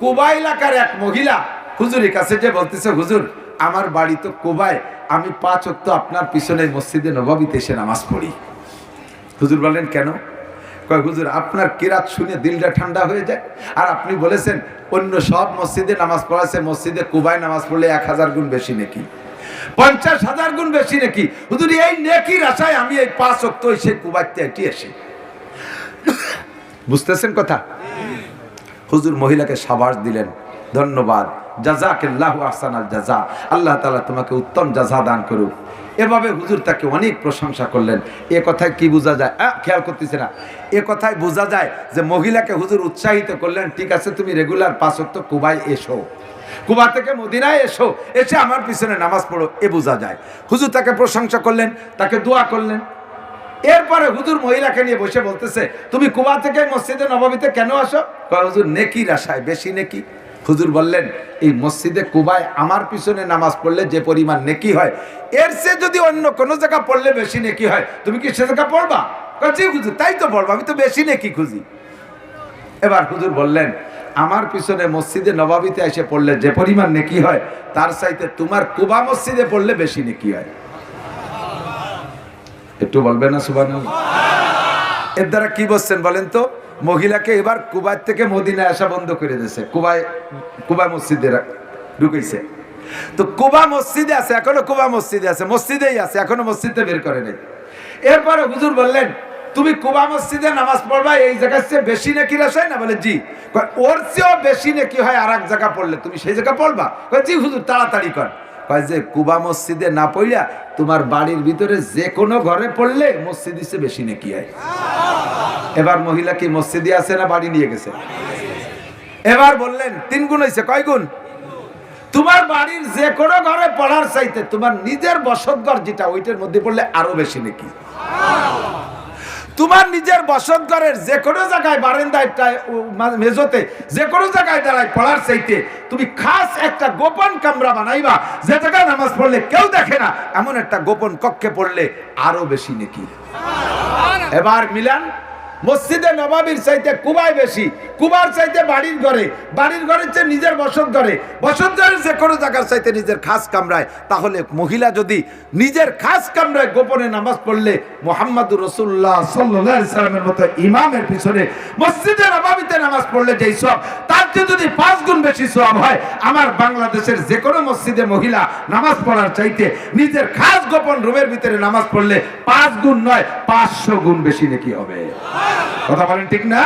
কোবা এলাকার এক মহিলা হুজুরের কাছে যে বলতেছে, হুজুর, আমার বাড়ি তো কোবায় আমি পাঁচ অক্ত আপনার পিছনে মসজিদে নবাবিতে এসে নামাজ পড়ি। হুজুর বলেন কেন? কয়, হুজুর, আপনার কেরাত শুনে দিলটা ঠান্ডা হয়ে যায়। আর আপনি বলেছেন, অন্য সব মসজিদে নামাজ পড়াছে মসজিদে কুবায় নামাজ পড়লে এক হাজার গুণ বেশি নাকি। পঞ্চাশ হাজার গুণ বেশি নাকি। হুজুর, এই নেকির আশায় আমি এই পাঁচ অক্ত এসে কুবাইতে এটি এসে। বুঝতেছেন কথা? হুজুর মহিলাকে সাবাস দিলেন। ধন্যবাদ। জাজাকিল্লাহ আহসান আল জাজা। আল্লাহ তালা তোমাকে উত্তম জাজা দান করুক। এভাবে হুজুর তাকে অনেক প্রশংসা করলেন। এ কথায় কি বোঝা যায়? খেয়াল করতেছে না। এ কথায় বোঝা যায় যে মহিলাকে হুজুর উৎসাহিত করলেন, ঠিক আছে, তুমি রেগুলার পাঁচক্ত কুবাই এসো। কুবা থেকে মদিনায় এসো, এসে আমার পিছনে নামাজ পড়ো। এ বোঝা যায়। হুজুর তাকে প্রশংসা করলেন, তাকে দোয়া করলেন। এরপরে হুজুর মহিলাকে নিয়ে বসে বলতেছে, তুমি কুবা থেকে মসজিদে নবমীতে কেন আসো? হুজুর নেকির আশায় বেশি নেকি। হুজুর বললেন, এই মসজিদে কুবায় আমার পিছনে নামাজ পড়লে যে পরিমাণ নেকি হয়, এর সে যদি অন্য কোনো জায়গা পড়লে বেশি নেকি হয়, তুমি কি সে জায়গা পড়বা? জি হুজুর, তাই তো পড়ব, আমি তো বেশি নেকি খুঁজি। এবার হুজুর বললেন, আমার পিছনে মসজিদে নবাবিতে এসে পড়লে যে পরিমাণ নেকি হয়, তার চাইতে তোমার কুবা মসজিদে পড়লে বেশি নেকি হয়। একটু বলবেন না সুবান এর দ্বারা কি বলছেন বলেন তো? মহিলাকে এবার কুবাই থেকে মদিনায় আসা বন্ধ করে দিয়েছে। কুবাই কুবা মসজিদে ঢুকেছে। তো কুবা মসজিদে আছে, এখনও কুবা মসজিদে আছে, মসজিদেই আছে, এখনও মসজিদে বের করে নেই। এরপরে হুজুর বললেন, তুমি কুবা মসজিদে নামাজ পড়বা, এই জায়গার চেয়ে বেশি নাকি রাসায় না বলে, জি। ওর চেয়েও বেশি নাকি হয় আর এক জায়গা পড়লে, তুমি সেই জায়গা পড়বা? জি হুজুর, তাড়াতাড়ি কর। কয় যে, কুবা মসজিদে না পড়িয়া তোমার বাড়ির ভিতরে যে কোনো ঘরে পড়লে মসজিদ চেয়ে বেশি নাকি হয় এবার মহিলা কি মসজিদে আছে না বাড়ি নিয়ে গেছে? এবার বললেন, তিন গুণ হয়েছে কয় গুণ? তোমার বাড়ির যে কোনো ঘরে পড়ার চাইতে তোমার নিজের বসত ঘর যেটা, ওইটার মধ্যে পড়লে আরও বেশি নাকি? তোমার নিজের বসত ঘরের যে কোনো জায়গায় বারেন্দায় মেজতে যে কোনো জায়গায় দাঁড়ায় পড়ার চাইতে তুমি খাস একটা গোপন কামরা বানাইবা যে জায়গায় নামাজ পড়লে কেউ দেখে না এমন একটা গোপন কক্ষে পড়লে আরও বেশি নাকি। এবার মিলান মসজিদে নবাবির চাইতে কুবাই বেশি কুবার চাইতে বাড়ির ঘরে, বাড়ির ঘরের চেয়ে নিজের বসত ঘরে। বসত ঘরের যে কোনো জায়গার চাইতে নিজের খাস কামরায় তাহলে মহিলা যদি নিজের খাস কামরায় গোপনে নামাজ পড়লে মোহাম্মদুর রসুল্লাহ সাল্লামের মতো ইমামের পিছনে মসজিদে নবাবিতে নামাজ পড়লে যেই সব তার চেয়ে যদি পাঁচ গুণ বেশি সব হয়, আমার বাংলাদেশের যে কোনো মসজিদে মহিলা নামাজ পড়ার চাইতে নিজের খাস গোপন রুমের ভিতরে নামাজ পড়লে পাঁচ গুণ নয়, পাঁচশো গুণ বেশি নাকি হবে? কথা বলেন ঠিক না?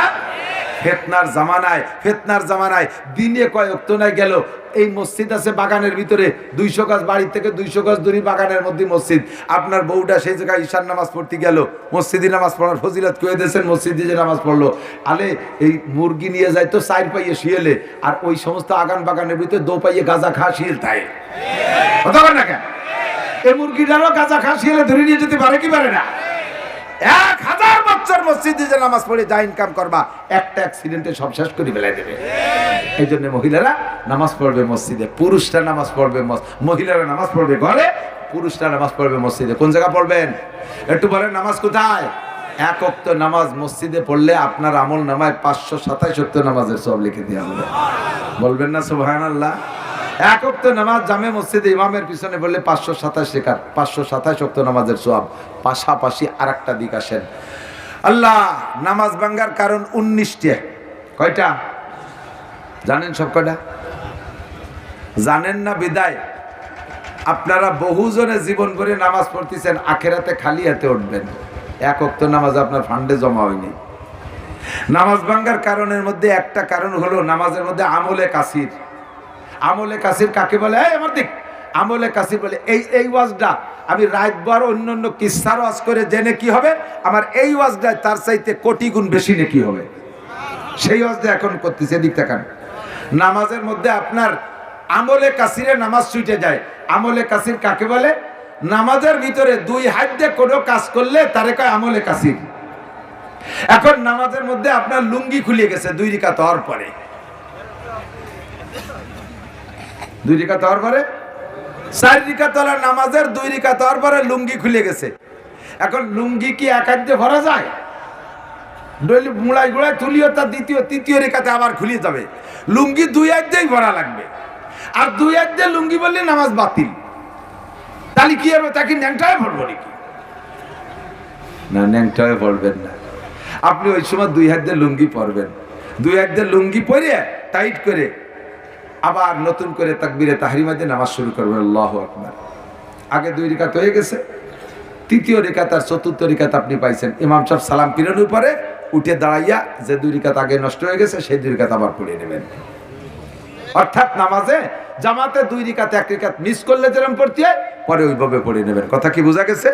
ফেতনার জামানায় ফেতনার জামানায় দিনে কয়েক তোনায় গেল, এই মসজিদ আছে বাগানের ভিতরে, দুইশো গাছ বাড়ি থেকে দুইশো গাছ দূরি বাগানের মধ্যে মসজিদ। আপনার বউটা সেই জায়গায় ঈশান নামাজ পড়তে গেল, মসজিদে নামাজ পড়ার ফজিলত কয়ে দিয়েছেন, মসজিদে যে নামাজ পড়ল। আলে, এই মুরগি নিয়ে যায় তো সাইড পাইয়ে শিয়েলে, আর ওই সমস্ত আগান বাগানের ভিতরে দো পাইয়ে গাঁজা খা শিয়েল তাই। বলেন না কেন? এই মুরগিটারও গাঁজা খা শিয়েলে ধরে নিয়ে যেতে পারে কি পারে না? এক হাজার বছর মসজিদে যে নামাজ পড়ে যা ইনকাম করবা, একটা অ্যাক্সিডেন্টে সব শেষ করে বেলায় দেবে। এই জন্য মহিলারা নামাজ পড়বে মসজিদে, পুরুষরা নামাজ পড়বে মহিলারা নামাজ পড়বে ঘরে, পুরুষরা নামাজ পড়বে মসজিদে। কোন জায়গা পড়বেন? একটু বলেন, নামাজ কোথায়? এক অক্ত নামাজ মসজিদে পড়লে আপনার আমল নামায় পাঁচশো সাতাইশ অক্ত নামাজের সব লিখে দেওয়া হবে। বলবেন না সুবহান আল্লাহ এক অক্ত নামাজ জামে মসজিদে ইমামের পিছনে বললে পাঁচশো সাতাশ শেখার পাঁচশো সাতাশ অক্ত নামাজের সব পাশাপাশি আর একটা দিক আসেন। আল্লাহ, নামাজ ভাঙ্গার কারণ উনিশটি। কয়টা? জানেন সব কয়টা? জানেন না বিদায়? আপনারা বহুজনে জীবন করে নামাজ পড়তেছেন, আখেরাতে খালি হাতে উঠবেন। এক অক্ত নামাজ আপনার ফান্ডে জমা হয়নি। নামাজ ভাঙ্গার কারণের মধ্যে একটা কারণ হলো, নামাজের মধ্যে আমলে কাসির। আমলে কাসির কাকে বলে? আমার দিক। আমলে কাসির বলে, এই এই ওয়াজটা আমি রাতবার অন্য অন্য কিস্সার ওয়াজ করে জেনে কি হবে? আমার এই ওয়াজটায় তার চাইতে কোটি গুণ বেশি নাকি হবে। সেই ওয়াজটা এখন করতেছে দিক তাকান। নামাজের মধ্যে আপনার আমলে কাসিরে নামাজ ছুটে যায়। আমলে কাসির কাকে বলে? নামাজের ভিতরে দুই হাত দিয়ে কোনো কাজ করলে তারে কয় আমলে কাসির। এখন নামাজের মধ্যে আপনার লুঙ্গি খুলে গেছে, দুই রিকা হওয়ার পরে। দুই রিকা হওয়ার পরে? চার রিকাতলার নামাজের দুই রিকা হওয়ার পরে লুঙ্গি খুলে গেছে। এখন লুঙ্গি কি এক হাত দিয়ে ভরা যায়? ডলি মুড়াই গুড়াই তুলিও তার দ্বিতীয়, তৃতীয় রেখাতে আবার খুলিয়ে যাবে। লুঙ্গি দুই অধ্যায় ভরা লাগবে। আর দুই অধ্যায় লুঙ্গি বললে নামাজ বাতিল। তাহলে কি হবে তাকে ন্যাংটায় ভরবো নাকি? না, ন্যাংটায় পড়বেন না। আপনি ওই সময় দুই হাত দিয়ে লুঙ্গি পরবেন। দুই হাত দিয়ে লুঙ্গি পরে টাইট করে আবার নতুন করে তাকবিরে তাহরিমা দিয়ে নামাজ শুরু করবেন আল্লাহ আকবার। আগে দুই রেখাত হয়ে গেছে। তৃতীয় রেখাত আর চতুর্থ রেখাত আপনি পাইছেন। ইমাম সাহেব সালাম পিরানোর পরে উঠে দাঁড়াইয়া যে দুই রেখাত আগে নষ্ট হয়ে গেছে, সেই দুই রেখাত আবার পড়ে নেবেন। অর্থাৎ নামাজে জামাতে দুই রিকাত এক রিকাত মিস করলে যেরকম পড়তে হয়, পরে ওইভাবে পড়ে নেবেন। কথা কি বোঝা গেছে?